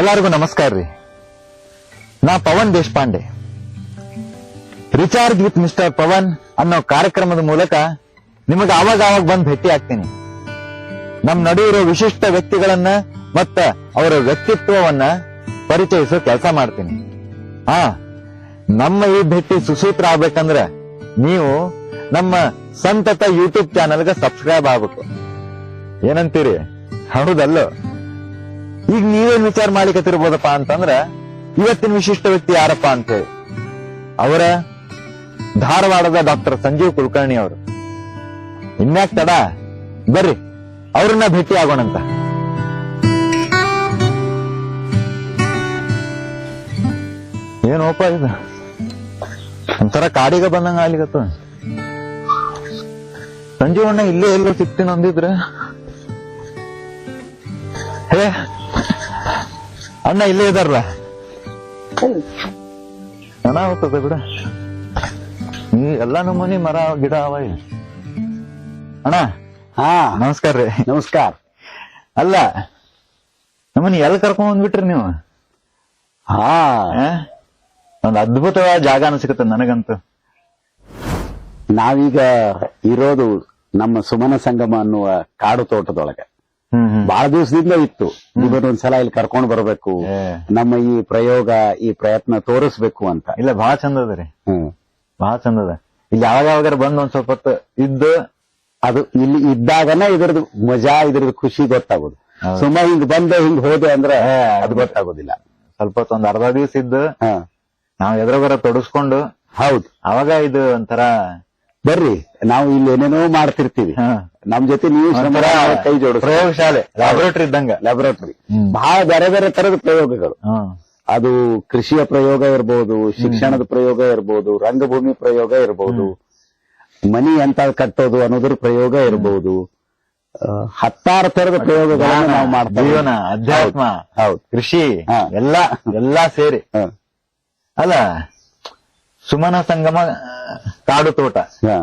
ಎಲ್ಲರಿಗೂ ನಮಸ್ಕಾರ ರೀ. ನಾ Pawan Deshpande. Recharge with mister Pawan ಅನ್ನೋ ಕಾರ್ಯಕ್ರಮದ ಮೂಲಕ ನಿಮಗೆ ಆವಾಗ ಆವಾಗ ಬಂದು ಭೇಟಿ ಆಗ್ತೀನಿ. ನಮ್ ನಡುವಿರೋ ವಿಶಿಷ್ಟ ವ್ಯಕ್ತಿಗಳನ್ನ ಮತ್ತ ಅವರ ವ್ಯಕ್ತಿತ್ವವನ್ನ ಪರಿಚಯಿಸೋ ಕೆಲಸ ಮಾಡ್ತೀನಿ. ಹಾ, ನಮ್ಮ ಈ ಭೇಟಿ ಸುಸೂತ್ರ ಆಗ್ಬೇಕಂದ್ರ ನೀವು ನಮ್ಮ ಸಂತತ ಯೂಟ್ಯೂಬ್ ಚಾನೆಲ್ಗೆ ಸಬ್ಸ್ಕ್ರೈಬ್ ಆಗ್ಬೇಕು. ಏನಂತೀರಿ? ಹೌದಲ್ಲೋ. ಈಗ ನೀವೇನ್ ವಿಚಾರ ಮಾಡ್ಲಿಕತ್ತಿರ್ಬೋದಪ್ಪ ಅಂತಂದ್ರ, ಇವತ್ತಿನ ವಿಶಿಷ್ಟ ವ್ಯಕ್ತಿ ಯಾರಪ್ಪ ಅಂತ ಹೇಳಿ ಅವರ ಧಾರವಾಡದ ಡಾಕ್ಟರ್ ಸಂಜೀವ್ ಕುಲಕರ್ಣಿ ಅವರು. ಇನ್ಯಾಕ್ ತಡ? ಬರ್ರಿ, ಅವ್ರನ್ನ ಭೇಟಿ ಆಗೋಣಂತ ಏನೋಪ ಇದು? ಒಂಥರ ಕಾಡಿಗ ಬಂದಂಗ ಆಗ್ಲಿಕತ್ತ ಸಂಜೀವಣ್ಣ ಇಲ್ಲೇ ಎಲ್ಲೋ ಸಿಕ್ತೀನಿ ಅಂದಿದ್ರ. ಅಣ್ಣ ಇಲ್ಲೇ ಇದಾರಲ್ಲ ಚೆನ್ನಾಗ್ತದೆ ಬಿಡ. ನೀ ಎಲ್ಲಾ ನಮೂನಿ ಮರ ಗಿಡ ಅವ ಇಲ್ಲಿ. ಅಣ್ಣ. ಹಾ. ನಮಸ್ಕಾರ ರೀ. ನಮಸ್ಕಾರ. ಅಲ್ಲ ನಮ್ಮನ್ನ ಎಲ್ಲಿ ಕರ್ಕೊಂಡ್ ಬಂದ್ಬಿಟ್ರಿ ನೀವು? ಹಾ. ಆ? ಒಂದ್ ಅದ್ಭುತವಾದ ಜಾಗ ಅನ್ಸಿಕತ್ತ ನನಗಂತೂ. ನಾವೀಗ ಇರೋದು ನಮ್ಮ ಸುಮನ ಸಂಗಮ ಅನ್ನುವ ಕಾಡು ತೋಟದೊಳಗೆ ಬಹಳ ದಿವಸದಿಂದ ಇತ್ತು. ನಿಮ್ಮನ್ನೊಂದ್ಸಲ ಇಲ್ಲಿ ಕರ್ಕೊಂಡ್ ಬರಬೇಕು. ನಮ್ಮ ಈ ಪ್ರಯೋಗ ಈ ಪ್ರಯತ್ನ ತೋರಿಸ್ಬೇಕು ಅಂತ. ಇಲ್ಲ ಬಹಳ ಚಂದ ಅದ ರೀ. ಬಹಳ ಚಂದ ಅದ. ಇಲ್ಲಿ ಯಾವಾಗ ಯಾವಾಗಾರ ಬಂದ್ ಒಂದ್ ಸ್ವಲ್ಪ ಹೊತ್ತು ಇದ್ದು ಅದು ಇಲ್ಲಿ ಇದ್ದಾಗನ ಇದ್ರದ್ದು ಮಜಾ ಇದ್ರದ್ದು ಖುಷಿ ಗೊತ್ತಾಗೋದು. ಸುಮ್ಮ ಹಿಂಗ್ ಬಂದೆ ಹಿಂಗ್ ಹೋದೆ ಅಂದ್ರೆ ಅದು ಗೊತ್ತಾಗೋದಿಲ್ಲ. ಸ್ವಲ್ಪ ಹೊತ್ತು ಒಂದ್ ಅರ್ಧ ದಿವಸ ಇದ್ದು ನಾವ್ ಎದುರುಗರ ತೊಡಸ್ಕೊಂಡು ಹೌದು. ಅವಾಗ ಇದು ಒಂಥರ ಬರ್ರಿ ನಾವು ಇಲ್ಲಿ ಏನೇನೋ ಮಾಡ್ತಿರ್ತೀವಿ. ನಮ್ ಜೊತೆ ನೀವು ಶ್ರಮ ಕೈ ಜೋಡಿಸ್ ಪ್ರಯೋಗಶಾಲೆ ಲ್ಯಾಬೊರೇಟರಿ ಇದ್ದಂಗ. ಲ್ಯಾಬೊರೇಟರಿ. ಬಹಳ ಬೇರೆ ಬೇರೆ ತರದ ಪ್ರಯೋಗಗಳು. ಅದು ಕೃಷಿಯ ಪ್ರಯೋಗ ಇರಬಹುದು ಶಿಕ್ಷಣದ ಪ್ರಯೋಗ ಇರಬಹುದು ರಂಗಭೂಮಿ ಪ್ರಯೋಗ ಇರಬಹುದು ಮನಿ ಅಂತ ಕಟ್ಟೋದು ಅನ್ನೋದ್ರ ಪ್ರಯೋಗ ಇರಬಹುದು ಹತ್ತಾರು ತರದ ಪ್ರಯೋಗಗಳನ್ನು ನಾವು ಮಾಡ್ತೀವಿ. ಜೀವನ ಅಧ್ಯಾತ್ಮ ಹೌದು. ಕೃಷಿ ಎಲ್ಲ ಎಲ್ಲಾ ಸೇರಿ. ಅಲ್ಲ ಸುಮನ ಸಂಗಮ ಕಾಡು ತೋಟ.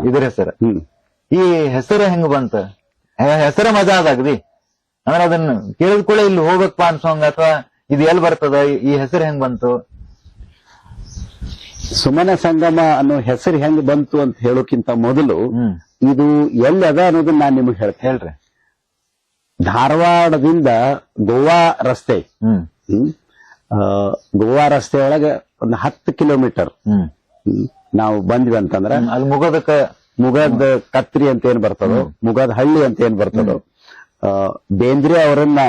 ಇದ್ರ ಹೆಸರು. ಈ ಹೆಸರು ಹೆಂಗ್ ಬಂತ? ಹೆಸರ ಮಜಾ ಅದಾಗ್ರಿ ಅಂದ್ರೆ ಅದನ್ನ ಕೇಳಿದ ಕೂಡ ಇಲ್ಲಿ ಹೋಗ್ಬೇಕಪ್ಪಾ ಅನ್ಸೋಂಗ ಅಥವಾ ಇದು ಎಲ್ಲಿ ಬರ್ತದ ಈ ಹೆಸರು ಹೆಂಗ್ ಬಂತು? ಸುಮನ ಸಂಗಮ ಅನ್ನೋ ಹೆಸರು ಹೆಂಗ್ ಬಂತು ಅಂತ ಹೇಳೋಕ್ಕಿಂತ ಮೊದಲು ಇದು ಎಲ್ಲಿ ಅದ ಅನ್ನೋದನ್ನ ನಾನು ನಿಮಗೆ ಹೇಳ್ತೇನೆ. ಹೇಳ್ರಿ. ಧಾರವಾಡದಿಂದ ಗೋವಾ ರಸ್ತೆ. ಗೋವಾ ರಸ್ತೆ ಒಳಗೆ ಒಂದು ಹತ್ತು ಕಿಲೋಮೀಟರ್. ನಾವು ಬಂದ್ವಿ ಅಂತಂದ್ರೆ. ಅಲ್ಲಿ ಮುಗದ ಮುಗದ ಕತ್ರಿ ಅಂತ ಏನ್ ಬರ್ತದೋ ಮುಗದ ಹಳ್ಳಿ ಅಂತ ಏನ್ ಬರ್ತದೋ ಬೇಂದ್ರೆ ಅವರನ್ನ.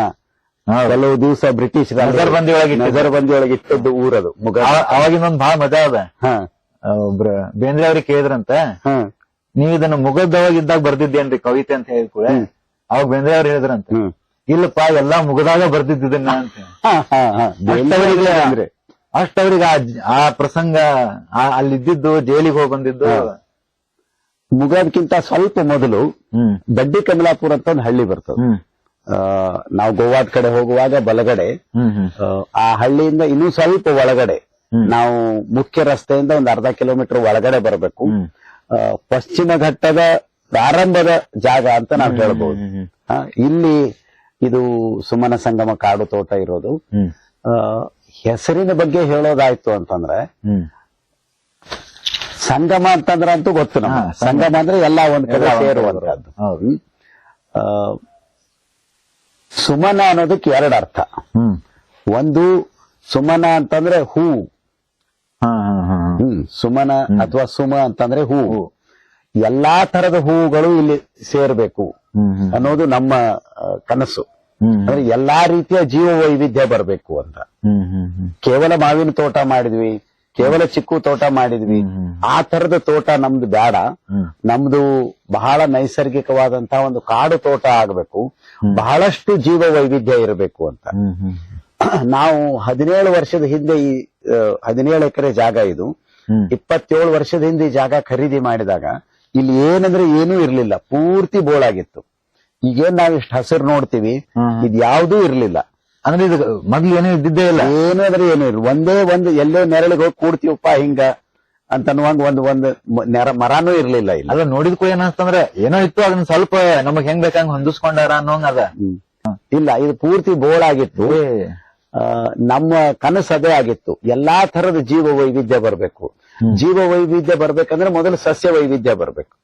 ಕೆಲವು ದಿವಸ ಬ್ರಿಟಿಷ್ ನಜರ್ಬಂದಿ ಒಳಗೆ. ನಜರ್ಬಂದಿ ಒಳಗೆ ಇಟ್ಟದ್ದು ಊರದು ಮುಗ ಅವ- ಅವಾಗಿನೊಂದ್ ಬಹಳ ಮಜಾ ಅದ. ಒಬ್ರ ಬೇಂದ್ರೆ ಅವ್ರಿಗೆ ಕೇಳಿದ್ರಂತ ಹಾ. ನೀವ್ ಇದನ್ನ ಮುಗದವಾಗಿದ್ದಾಗ ಬರ್ದಿದ್ದೇನ್ರಿ ಕವಿತೆ ಅಂತ ಹೇಳಿ ಕೂಡ ಅವಾಗ ಬೇಂದ್ರೆ ಅವ್ರು ಹೇಳಿದ್ರಂತ. ಇಲ್ಲಪ್ಪ ಎಲ್ಲಾ ಮುಗದಾಗ ಬರ್ದಿದ್ದನ್ನ ಅಂತ. ಹಾ ಹಾ ಹಾ. ಬೇಂದ್ರೆ ಅಷ್ಟವರಿಗೆ ಆ ಪ್ರಸಂಗ ಅಲ್ಲಿದ್ದು ಅಲ್ಲಿದ್ದಿದ್ದು ಜೈಲಿಗೆ ಹೋಗಿ ಬಂದಿದ್ದು ಮುಗೋದಕ್ಕಿಂತ ಸ್ವಲ್ಪ ಮೊದಲು ದಡ್ಡಿ ಕಮಲಾಪುರ ಅಂತ ಒಂದು ಹಳ್ಳಿ ಬರ್ತದೆ. ಆ, ನಾವು ಗೋವಾದ ಕಡೆ ಹೋಗುವಾಗ ಬಲಗಡೆ. ಆ, ಹಳ್ಳಿಯಿಂದ ಇನ್ನೂ ಸ್ವಲ್ಪ ಒಳಗಡೆ. ನಾವು ಮುಖ್ಯ ರಸ್ತೆಯಿಂದ ಒಂದು ಅರ್ಧ ಕಿಲೋಮೀಟರ್ ಒಳಗಡೆ ಬರಬೇಕು. ಪಶ್ಚಿಮ ಘಟ್ಟದ ಪ್ರಾರಂಭದ ಜಾಗ ಅಂತ ನಾವು ಹ್ಮ್. ಇಲ್ಲಿ ಇದು ಸುಮನ ಸಂಗಮ ಕಾಡು ತೋಟ ಇರೋದು. ಆ, ಹೆಸರಿನ ಬಗ್ಗೆ ಹೇಳೋದಾಯ್ತು ಅಂತಂದ್ರೆ ಹ್ಮ್. ಸಂಗಮ ಅಂತಂದ್ರೆ ಅಂತೂ ಗೊತ್ತು ನಮ್ಗೆ. ಹಾ, ಸಂಗಮ. ಅಂದ್ರೆ ಎಲ್ಲ ಒಂದ್ ಕಡೆ ಎಲ್ಲ ಸೇರುವಂತದ್ದು ಹೌದು. ಆ, ಸುಮನ ಅನ್ನೋದಕ್ಕೆ ಎರಡು ಅರ್ಥ. ಹ್ಮ್. ಒಂದು ಸುಮನ ಅಂತಂದ್ರೆ ಹೂ. ಸುಮನ ಅಥವಾ ಸುಮ ಅಂತಂದ್ರೆ ಹೂ. ಎಲ್ಲಾ ತರದ ಹೂಗಳು ಇಲ್ಲಿ ಸೇರ್ಬೇಕು ಅನ್ನೋದು ನಮ್ಮ ಕನಸು. ಅಂದ್ರೆ ಎಲ್ಲಾ ರೀತಿಯ ಜೀವ ವೈವಿಧ್ಯ ಬರಬೇಕು ಅಂತ. ಕೇವಲ ಮಾವಿನ ತೋಟ ಮಾಡಿದ್ವಿ ಕೇವಲ ಚಿಕ್ಕು ತೋಟ ಮಾಡಿದ್ವಿ. ಆ ತರದ ತೋಟ ನಮ್ದು ಬೇಡ. ನಮ್ದು ಬಹಳ ನೈಸರ್ಗಿಕವಾದಂತಹ ಒಂದು ಕಾಡು ತೋಟ ಆಗಬೇಕು. ಬಹಳಷ್ಟು ಜೀವ ವೈವಿಧ್ಯ ಇರಬೇಕು ಅಂತ. ನಾವು ಹದಿನೇಳು ವರ್ಷದ ಹಿಂದೆ ಈ ಹದಿನೇಳು ಎಕರೆ ಜಾಗ ಇದು. ಇಪ್ಪತ್ತೇಳು ವರ್ಷದ ಹಿಂದೆ ಈ ಜಾಗ ಖರೀದಿ ಮಾಡಿದಾಗ ಇಲ್ಲಿ ಏನಂದ್ರೆ ಏನೂ ಇರಲಿಲ್ಲ. ಪೂರ್ತಿ ಬೋಳಾಗಿತ್ತು. ಈಗೇನ್ ನಾವ್ ಇಷ್ಟು ಹಸಿರು ನೋಡ್ತೀವಿ ಇದ್ ಯಾವುದೂ ಇರ್ಲಿಲ್ಲ. ಅಂದ್ರೆ ಇದು ಮೊದ್ಲು ಏನೂ ಇದ್ದಿದ್ದೇ ಇಲ್ಲ. ಏನಾದ್ರೆ ಅಂದ್ರೆ ಇರ್ಲಿ. ಇಲ್ಲ ಒಂದೇ ಒಂದು ಎಲ್ಲೋ ನೆರಳಿಗೆ ಹೋಗಿ ಕೂಡ್ತೀವಪ್ಪ ಹಿಂಗ ಅಂತ ಅನ್ನುವಂಗ ಒಂದು ಒಂದು ನೆರ ಮರಾನೂ ಇರ್ಲಿಲ್ಲ ಇಲ್ಲ. ಅದ ನೋಡಿದ್ಕು ಏನಂತಂದ್ರೆ ಏನೋ ಇತ್ತು ಅದನ್ನ ಸ್ವಲ್ಪ ನಮಗ್ ಹೆಂಗ್ ಬೇಕಂಗ್ ಹೊಂದಿಸ್ಕೊಂಡಾರ ಅನ್ನೋಂಗ್ ಅದ. ಇಲ್ಲ ಇದು ಪೂರ್ತಿ ಬೋಳಾಗಿತ್ತು ನಮ್ಮ ಕನಸು ಅದೇ ಆಗಿತ್ತು. ಎಲ್ಲಾ ತರದ ಜೀವ ವೈವಿಧ್ಯ ಬರಬೇಕು. ಜೀವ ವೈವಿಧ್ಯ ಬರ್ಬೇಕಂದ್ರೆ ಮೊದಲು ಸಸ್ಯ ವೈವಿಧ್ಯ ಬರ್ಬೇಕು.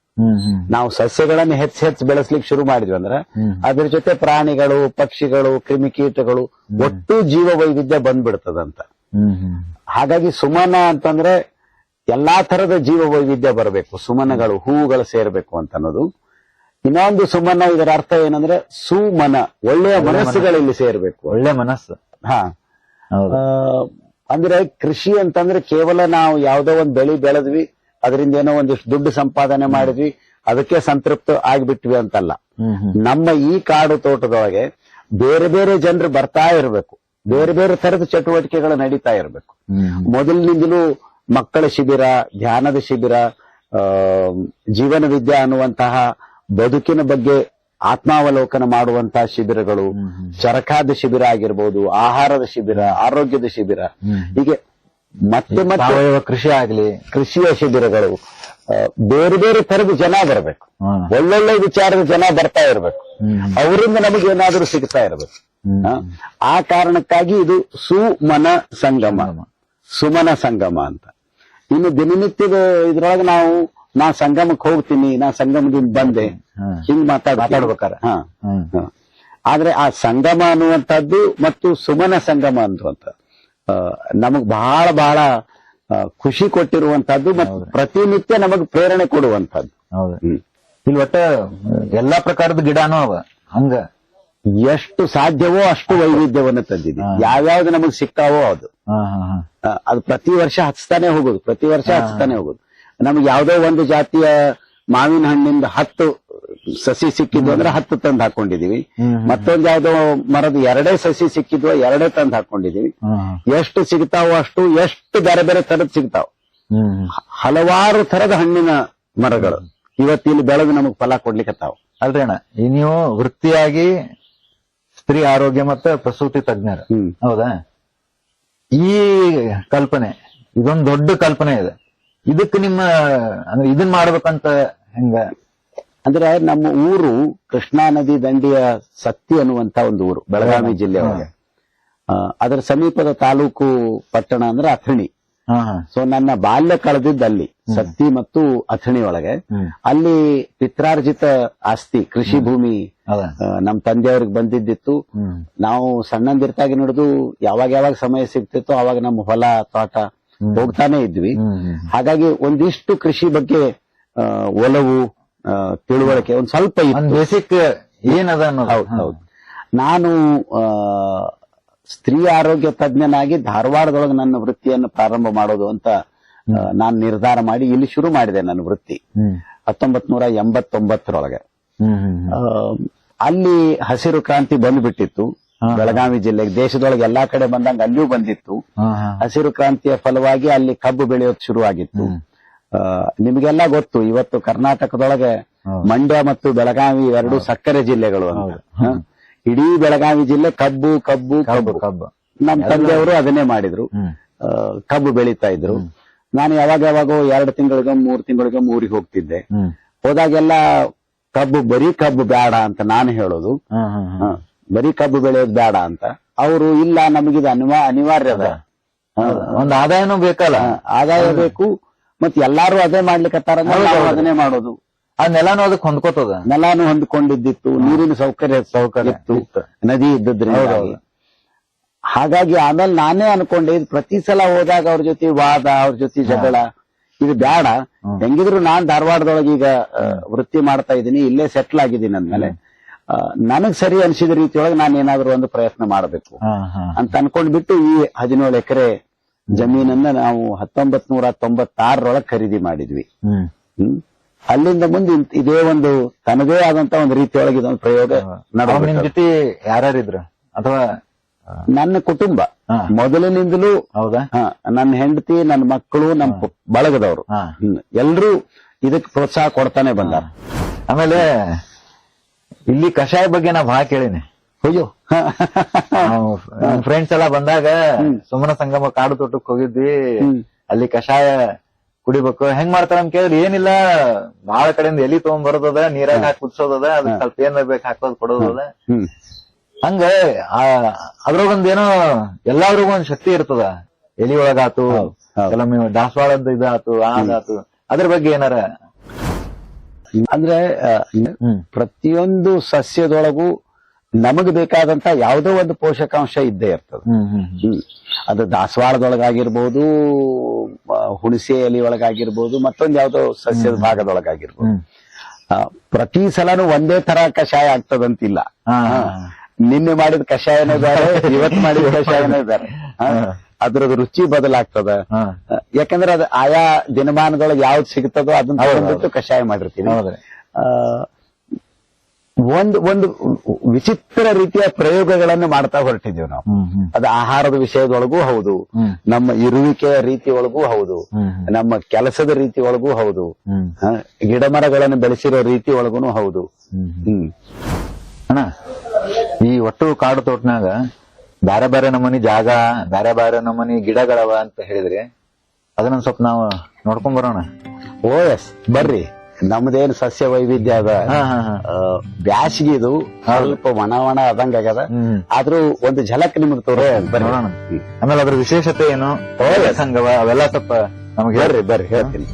ನಾವು ಸಸ್ಯಗಳನ್ನು ಹೆಚ್ಚು ಹೆಚ್ಚು ಬೆಳೆಸ್ಲಿಕ್ಕೆ ಶುರು ಮಾಡಿದ್ವಿ ಅಂದ್ರೆ. ಅದ್ರ ಜೊತೆ ಪ್ರಾಣಿಗಳು ಪಕ್ಷಿಗಳು ಕ್ರಿಮಿಕೀಟಗಳು ಒಟ್ಟು ಜೀವ ವೈವಿಧ್ಯ ಬಂದ್ಬಿಡ್ತದಂತ ಹಾಗಾಗಿ ಸುಮನ ಅಂತಂದ್ರೆ ಎಲ್ಲಾ ತರದ ಜೀವ ವೈವಿಧ್ಯ ಬರಬೇಕು. ಸುಮನಗಳು ಹೂವುಗಳು ಸೇರ್ಬೇಕು ಅಂತ ಅನ್ನೋದು ಇನ್ನೊಂದು ಸುಮನ ಇದರ ಅರ್ಥ ಏನಂದ್ರೆ ಸುಮನ ಒಳ್ಳೆಯ ಮನಸ್ಸುಗಳಲ್ಲಿ ಸೇರ್ಬೇಕು. ಒಳ್ಳೆ ಮನಸ್ಸು. ಹಾ. ಅಂದ್ರೆ ಕೃಷಿ ಅಂತಂದ್ರೆ ಕೇವಲ ನಾವು ಯಾವ್ದೋ ಒಂದ್ ಬೆಳಿ ಬೆಳೆದ್ವಿ ಅದರಿಂದ ಏನೋ ಒಂದಿಷ್ಟು ದುಡ್ಡು ಸಂಪಾದನೆ ಮಾಡಿದ್ವಿ. ಅದಕ್ಕೆ ಸಂತೃಪ್ತ ಆಗಿಬಿಟ್ವಿ ಅಂತಲ್ಲ. ನಮ್ಮ ಈ ಕಾಡು ತೋಟದೊಳಗೆ ಬೇರೆ ಬೇರೆ ಜನರು ಬರ್ತಾ ಇರಬೇಕು. ಬೇರೆ ಬೇರೆ ತರದ ಚಟುವಟಿಕೆಗಳು ನಡೀತಾ ಇರಬೇಕು. ಮೊದಲಿನಿಂದಲೂ ಮಕ್ಕಳ ಶಿಬಿರ ಧ್ಯಾನದ ಶಿಬಿರ ಜೀವನ ವಿದ್ಯಾ ಅನ್ನುವಂತಹ ಬದುಕಿನ ಬಗ್ಗೆ ಆತ್ಮಾವಲೋಕನ ಮಾಡುವಂತಹ ಶಿಬಿರಗಳು ಚರಕಾದ ಶಿಬಿರ ಆಗಿರ್ಬೋದು ಆಹಾರದ ಶಿಬಿರ ಆರೋಗ್ಯದ ಶಿಬಿರ. ಹೀಗೆ ಮತ್ತೆ ಮತ್ತೆ ಸಾವಯವ ಕೃಷಿ ಆಗ್ಲಿ ಕೃಷಿಯ ಶಿಬಿರಗಳು ಬೇರೆ ಬೇರೆ ತರದ ಜನ ಬರಬೇಕು. ಒಳ್ಳೊಳ್ಳೆ ವಿಚಾರದ ಜನ ಬರ್ತಾ ಇರಬೇಕು. ಅವರಿಂದ ನಮಗೆ ಏನಾದರೂ ಸಿಗ್ತಾ ಇರಬೇಕು. ಆ, ಕಾರಣಕ್ಕಾಗಿ ಇದು ಸುಮನ ಸಂಗಮ. ಸುಮನ ಸಂಗಮ ಅಂತ. ಇನ್ನು ದಿನನಿತ್ಯದ ಇದ್ರೊಳಗೆ ನಾವು ನಾ ಸಂಗಮಕ್ಕೆ ಹೋಗ್ತೀನಿ ನಾ ಸಂಗಮದಿಂದ ಬಂದೆ. ಹಿಂಗ್ ಮಾತಾಡ್ ಮಾತಾಡ್ಬೇಕಾರೆ. ಆದ್ರೆ ಆ ಸಂಗಮ ಅನ್ನುವಂಥದ್ದು ಮತ್ತು ಸುಮನ ಸಂಗಮ ಅನ್ನುವಂಥ ನಮಗ್ ಬಹಳ ಬಹಳ ಖುಷಿ ಕೊಟ್ಟಿರುವಂತಹದ್ದು ಮತ್ತು ಪ್ರತಿನಿತ್ಯ ನಮಗ್ ಪ್ರೇರಣೆ ಕೊಡುವಂತದ್ದು ಇಲ್ಲಿ ಒಟ್ಟ ಎಲ್ಲಾ ಪ್ರಕಾರದ ಗಿಡನೂ ಅವ ಹಂಗ. ಎಷ್ಟು ಸಾಧ್ಯವೋ ಅಷ್ಟು ವೈವಿಧ್ಯವನ್ನ ತಂದಿದೆ. ಯಾವ್ಯಾವ್ದು ನಮಗ್ ಸಿಕ್ತಾವೋ ಅದು. ಅದು ಪ್ರತಿ ವರ್ಷ ಹಚ್ತಾನೆ ಹೋಗೋದು ಪ್ರತಿ ವರ್ಷ ಹಚ್ತಾನೆ ಹೋಗೋದು. ನಮ್ಗೆ ಯಾವ್ದೋ ಒಂದು ಜಾತಿಯ ಮಾವಿನ ಹಣ್ಣಿಂದ ಹತ್ತು ಸಸಿ ಸಿಕ್ಕಿದ್ವು ಅಂದ್ರೆ ಹತ್ತು ತಂದು ಹಾಕೊಂಡಿದೀವಿ. ಮತ್ತೊಂದು ಯಾವ್ದೋ ಮರದ ಎರಡೇ ಸಸಿ ಸಿಕ್ಕಿದ್ವು ಎರಡೇ ತಂದು ಹಾಕೊಂಡಿದೀವಿ. ಎಷ್ಟು ಸಿಗ್ತಾವ ಅಷ್ಟು ಎಷ್ಟು ಬೇರೆ ಬೇರೆ ತರದ್ ಸಿಗ್ತಾವ. ಹಲವಾರು ತರದ ಹಣ್ಣಿನ ಮರಗಳು. ಇವತ್ತು ಇಲ್ಲಿ ಬೆಳೆದು ನಮಗ್ ಫಲ ಕೊಡ್ಲಿಕ್ಕತ್ತಾವ ಅಲ್ರಿ ಅಣ್ಣ ನೀವು ವೃತ್ತಿಯಾಗಿ ಸ್ತ್ರೀ ಆರೋಗ್ಯ ಮತ್ತೆ ಪ್ರಸೂತಿ ತಜ್ಞರು. ಹೌದಾ? ಈ ಕಲ್ಪನೆ ಇದೊಂದು ದೊಡ್ಡ ಕಲ್ಪನೆ ಇದೆ. ಇದಕ್ಕೆ ನಿಮ್ಮ ಅಂದ್ರೆ ಇದನ್ ಮಾಡ್ಬೇಕಂತ ಹೆಂಗ? ಅಂದ್ರೆ ನಮ್ಮ ಊರು ಕೃಷ್ಣಾ ನದಿ ದಂಡೆಯ ಸತ್ತಿ ಅನ್ನುವಂತ ಒಂದು ಊರು ಬೆಳಗಾವಿ ಜಿಲ್ಲೆ ಅದರ ಸಮೀಪದ ತಾಲೂಕು ಪಟ್ಟಣ ಅಂದ್ರೆ ಅಥಣಿ. ಸೊ ನನ್ನ ಬಾಲ್ಯ ಕಳೆದಿದ್ದ ಅಲ್ಲಿ ಸತ್ತಿ ಮತ್ತು ಅಥಣಿ ಒಳಗೆ. ಅಲ್ಲಿ ಪಿತ್ರಾರ್ಜಿತ ಆಸ್ತಿ ಕೃಷಿ ಭೂಮಿ ನಮ್ಮ ನಮ್ ತಂದೆಯವ್ರಿಗೆ ಬಂದಿದ್ದಿತ್ತು. ನಾವು ಸಣ್ಣಂದಿರ್ತಾಗಿ ನಡೆದು ಯಾವಾಗ ಯಾವಾಗ ಸಮಯ ಸಿಗ್ತಿತ್ತು ಅವಾಗ ನಮ್ಮ ಹೊಲ ತೋಟ ಹೋಗ್ತಾನೆ ಇದ್ವಿ. ಹಾಗಾಗಿ ಒಂದಿಷ್ಟು ಕೃಷಿ ಬಗ್ಗೆ ಒಲವು ತಿಳುವಳಿಕೆ ಒಂದ್ ಸ್ವಲ್ಪ ಬೇಸಿಕ್ ಏನದ ಅನ್ನೋದು. ಹೌದು ಹೌದು. ನಾನು ಸ್ತ್ರೀ ಆರೋಗ್ಯ ತಜ್ಞನಾಗಿ ಧಾರವಾಡದೊಳಗೆ ನನ್ನ ವೃತ್ತಿಯನ್ನು ಪ್ರಾರಂಭ ಮಾಡೋದು ಅಂತ ನಾನು ನಿರ್ಧಾರ ಮಾಡಿ ಇಲ್ಲಿ ಶುರು ಮಾಡಿದೆ ನನ್ನ ವೃತ್ತಿ. ಹತ್ತೊಂಬತ್ ನೂರ ಎಂಬತ್ತೊಂಬತ್ತರೊಳಗೆ. ಅಲ್ಲಿ ಹಸಿರು ಕ್ರಾಂತಿ ಬಂದ್ಬಿಟ್ಟಿತ್ತು. ಬೆಳಗಾವಿ ಜಿಲ್ಲೆಗೆ ದೇಶದೊಳಗೆ ಎಲ್ಲಾ ಕಡೆ ಬಂದಂಗ ಅಲ್ಲಿಯೂ ಬಂದಿತ್ತು. ಹಸಿರು ಕ್ರಾಂತಿಯ ಫಲವಾಗಿ ಅಲ್ಲಿ ಕಬ್ಬು ಬೆಳೆಯೋದು ಶುರುವಾಗಿತ್ತು. ನಿಮ್ಗೆಲ್ಲ ಗೊತ್ತು ಇವತ್ತು ಕರ್ನಾಟಕದೊಳಗೆ ಮಂಡ್ಯ ಮತ್ತು ಬೆಳಗಾವಿ ಎರಡು ಸಕ್ಕರೆ ಜಿಲ್ಲೆಗಳು ಅಂತ? ಇಡೀ ಬೆಳಗಾವಿ ಜಿಲ್ಲೆ ಕಬ್ಬು ಕಬ್ಬು ಕಬ್ಬು ಕಬ್ಬು. ನಮ್ಮ ತಂದೆಯವರು ಅದನ್ನೇ ಮಾಡಿದ್ರು. ಕಬ್ಬು ಬೆಳೀತಾ ಇದ್ರು. ನಾನು ಯಾವಾಗ ಯಾವಾಗೋ ಎರಡು ತಿಂಗಳಿಗೆ ಮೂರು ತಿಂಗಳಿಗೆ ಊರಿಗೆ ಹೋಗ್ತಿದ್ದೆ. ಹೋದಾಗೆಲ್ಲ ಕಬ್ಬು ಬರೀ ಕಬ್ಬು ಬೇಡ ಅಂತ ನಾನು ಹೇಳೋದು. ಬರೀ ಕಬ್ಬು ಬೆಳೆಯೋದು ಬೇಡ ಅಂತ. ಅವರು ಇಲ್ಲ ನಮಗಿದ ಅನಿವಾ ಅನಿವಾರ್ಯ ಅದ. ಒಂದ್ ಆದಾಯನೂ ಬೇಕಲ್ಲ. ಆದಾಯ ಬೇಕು. ಮತ್ ಎಲ್ಲಾರು ಅದೇ ಮಾಡ್ಲಿಕ್ಕತ್ತಾರ ಅದನ್ನೇ ಮಾಡೋದು. ಆ ನೆಲಾನು ಅದಕ್ಕೆ ಹೊಂದ್ಕೋತದ ನೆಲಾನು ಹೊಂದ್ಕೊಂಡಿದ್ದಿತ್ತು ನೀರಿನ ಸೌಕರ್ಯ ಸೌಕರ್ಯ ಇತ್ತು ನದಿ ಇದ್ದದ್ರಿಂದ. ಹಾಗಾಗಿ ಆಮೇಲೆ ನಾನೇ ಅನ್ಕೊಂಡೆ ಇದು ಪ್ರತಿ ಸಲ ಹೋದಾಗ ಅವ್ರ ಜೊತೆ ವಾದ ಅವ್ರ ಜೊತೆ ಜಗಳ ಇದು ಬೇಡ ಹೆಂಗಿದ್ರು ನಾನ್ ಧಾರವಾಡದೊಳಗೆ ಈಗ ವೃತ್ತಿ ಮಾಡ್ತಾ ಇದ್ದೀನಿ ಇಲ್ಲೇ ಸೆಟ್ಲ್ ಆಗಿದ್ದೀನಿ ಅಂದ್ಮೇಲೆ. ನನಗ್ ಸರಿ ಅನ್ಸಿದ ರೀತಿಯೊಳಗೆ ನಾನು ಏನಾದ್ರು ಒಂದು ಪ್ರಯತ್ನ ಮಾಡಬೇಕು. ಅಂತ ಅನ್ಕೊಂಡ್ಬಿಟ್ಟು ಈ ಹದಿನೇಳು ಎಕರೆ ಜಮೀನನ್ನ ನಾವು ಹತ್ತೊಂಬತ್ ನೂರ ತೊಂಬತ್ತಾರರೊಳಗೆ ಖರೀದಿ ಮಾಡಿದ್ವಿ. ಹ್ಮ್. ಅಲ್ಲಿಂದ ಮುಂದೆ ಇದೇ ಒಂದು ತನ್ನದೇ ಆದಂತ ಒಂದು ರೀತಿಯೊಳಗೆ ಇದೊಂದು ಪ್ರಯೋಗ ಜೊತೆ ಯಾರ್ಯಾರಿದ್ರು ಅಥವಾ ನನ್ನ ಕುಟುಂಬ. ಮೊದಲಿನಿಂದಲೂ ಹೌದಾ? ನನ್ನ ಹೆಂಡತಿ ನನ್ನ ಮಕ್ಕಳು ನಮ್ಮ ಬಳಗದವರು. ಎಲ್ರೂ ಇದಕ್ಕೆ ಪ್ರೋತ್ಸಾಹ ಕೊಡ್ತಾನೆ ಬಂದಾರ. ಆಮೇಲೆ ಇಲ್ಲಿ ಕಷಾಯ ಬಗ್ಗೆ ನಾ ಬಹಳ ಕೇಳಿನಿ. ಅಯ್ಯೋ ಫ್ರೆಂಡ್ಸ್ ಎಲ್ಲ ಬಂದಾಗ ಸುಮನ ಸಂಗಮ ಕಾಡು ತೋಟಕ್ಕೆ ಹೋಗಿದ್ವಿ. ಅಲ್ಲಿ ಕಷಾಯ ಕುಡಿಬೇಕು. ಹೆಂಗ್ ಮಾಡ್ತಾರ ಅಂತ ಕೇಳಿದ್ರೆ ಏನಿಲ್ಲ. ಬಾಳ ಕಡೆಯಿಂದ ಎಲಿ ತಗೊಂಡ್ ಬರೋದದ ನೀರಾಗ ಹಾಕಿ ಕುದಿಸೋದದ ಅದಕ್ಕೆ ಸ್ವಲ್ಪ ಏನ್ ಬೇಕು ಹಾಕೋದ್ ಕೊಡೋದದ. ಹಂಗ ಅದ್ರೊಳಗೊಂದ್ ಏನೋ ಎಲ್ಲಾದ್ರಿಗೂ ಒಂದ್ ಶಕ್ತಿ ಇರ್ತದ. ಎಲಿ ಒಳಗಾತು. ಕೆಲವೊಮ್ಮೆ ದಾಸವಾಳದ ಇದಾತು ಅದಾತು. ಅದ್ರ ಬಗ್ಗೆ ಏನಾರ? ಅಂದ್ರೆ ಪ್ರತಿಯೊಂದು ಸಸ್ಯದೊಳಗೂ ನಮಗ್ ಬೇಕಾದಂತ ಯಾವುದೋ ಒಂದು ಪೋಷಕಾಂಶ ಇದ್ದೇ ಇರ್ತದೆ. ಅದು ದಾಸವಾಳದೊಳಗಾಗಿರ್ಬೋದು ಹುಣಸೆ ಎಲೆ ಒಳಗಾಗಿರ್ಬೋದು ಮತ್ತೊಂದು ಯಾವ್ದೋ ಸಸ್ಯದ ಭಾಗದೊಳಗಾಗಿರ್ಬೋದು. ಪ್ರತಿ ಸಲನು ಒಂದೇ ತರ ಕಷಾಯ ಆಗ್ತದಂತಿಲ್ಲ. ನಿನ್ನೆ ಮಾಡಿದ ಕಷಾಯನೇ ಬೇರೆ ಇವತ್ತು ಮಾಡಿದ ಕಷಾಯನೇ ಬೇರೆ? ಅದ್ರದ್ದು ರುಚಿ ಬದಲಾಗ್ತದ. ಯಾಕಂದ್ರೆ ಅದು ಆಯಾ ದಿನಮಾನದೊಳಗೆ ಯಾವ್ದು ಸಿಗ್ತದೋ ಅದನ್ನ ಕಷಾಯ ಮಾಡಿರ್ತೀವಿ. ಒಂದು ಒಂದು ವಿಚಿತ್ರ ರೀತಿಯ ಪ್ರಯೋಗಗಳನ್ನು ಮಾಡ್ತಾ ಹೊರಟಿದ್ದೀವಿ ನಾವು. ಅದು ಆಹಾರದ ವಿಷಯದೊಳಗೂ ಹೌದು. ನಮ್ಮ ಇರುವಿಕೆಯ ರೀತಿಯೊಳಗೂ ಒಳಗೂ ಹೌದು. ನಮ್ಮ ಕೆಲಸದ ರೀತಿಯೊಳಗೂ ಹೌದು. ಗಿಡ ಮರಗಳನ್ನು ಬೆಳೆಸಿರೋ ರೀತಿಯೊಳಗೂ ಹೌದು. ಹ್ಮ್ ಹ್ಮ್. ಅಣ್ಣ ಈ ಒಟ್ಟು ಕಾಡು ತೋಟನಾಗ ಬ್ಯಾರೆ ಬ್ಯಾರೆ ನಮೂನಿ ಜಾಗ ಬ್ಯಾರೆ ಬ್ಯಾರೆ ನಮೂನಿ ಗಿಡಗಳವ ಅಂತ ಹೇಳಿದ್ರೆ ಅದನ್ನ ಸ್ವಲ್ಪ ನಾವು ನೋಡ್ಕೊಂಡ್ ಬರೋಣ. ಓ ಎಸ್ ಬರ್ರಿ. ನಮ್ದೇನ್ ಸಸ್ಯ ವೈವಿಧ್ಯ ಅದ? ಬ್ಯಾಸಿಗೆ ಇದು ಸ್ವಲ್ಪ ಒಣ ಒಣ ಆದಂಗ ಆಗದ ಆದ್ರೂ ಒಂದು ಝಲಕ್ ನಿಮ್ಗೆ ತೋರ ಆಮೇಲೆ ಅದ್ರ ವಿಶೇಷತೆ ಏನು? ಸಂಘವ ಅವೆಲ್ಲ ಸ್ವಲ್ಪ ನಮ್ಗೆ ಹೇಳ್ರಿ. ಬರ್ರಿ ಹೇಳ್ತೀನಿ.